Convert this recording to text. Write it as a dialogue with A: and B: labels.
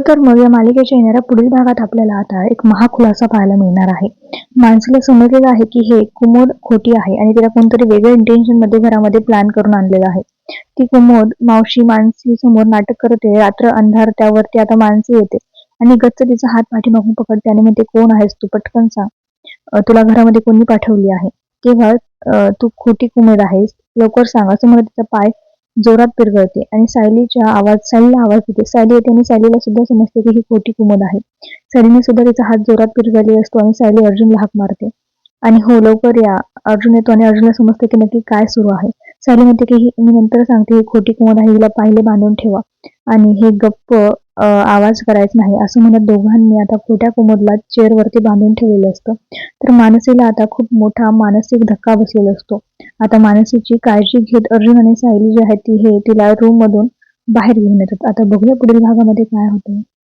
A: तर मग या मालिकेच्या येणाऱ्या पुढील भागात आपल्याला आता एक महाखुलासा पाहायला मिळणार आहे. माणसाला समजलेलं आहे की हे कुमोद खोटी आहे आणि तिला कोणतरी वेगळ्या इंटेन्शनमध्ये घरामध्ये प्लॅन करून आणलेला आहे. ती कुमोद मावशी मानसी समोर नाटक करते रात्र अंधार त्यावरती आता मानसी येते आणि गच्च तिचा हात पाठीमागून पकडते आणि म्हणते कोण आहेस तू? पटकन सांग. तुला घरामध्ये कोणी पाठवली आहे? तेव्हा तू खोटी कुमेद आहेस. लवकर सांग. असं म्हणत तिचा पाय जोरात पिरगळते आणि सायलीच्या आवाज सायलीला आवाज येते सायली येते आणि सायलीला सुद्धा समजते की ही खोटी कुमद आहे. सायलीने सुद्धा तिचा हात जोरात पिरगळले असतो आणि सायली अर्जुनला हाक मारते. आणि हो लवकर या. अर्जुन येतो आणि अर्जुनला समजते की नक्की काय सुरू आहे. सायली म्हणते की मी नंतर सांगते ही खोटी कुमद आहे हिला पाहिले बांधून ठेवा. आणि हे गप्प आवाज करायचा नाही असं म्हणत दोघांनी आता खोट्या कुमदला चेअरवरती बांधून ठेवलेलं असतं. तर मानसीला आता खूप मोठा मानसिक धक्का बसलेला असतो. आता मानसीची काळजी घेत अर्जुन आणि सायली जी आहे ती हे तिला रूम मधून बाहेर घेऊन येतात. आता बघूया पुढील भागामध्ये काय होतं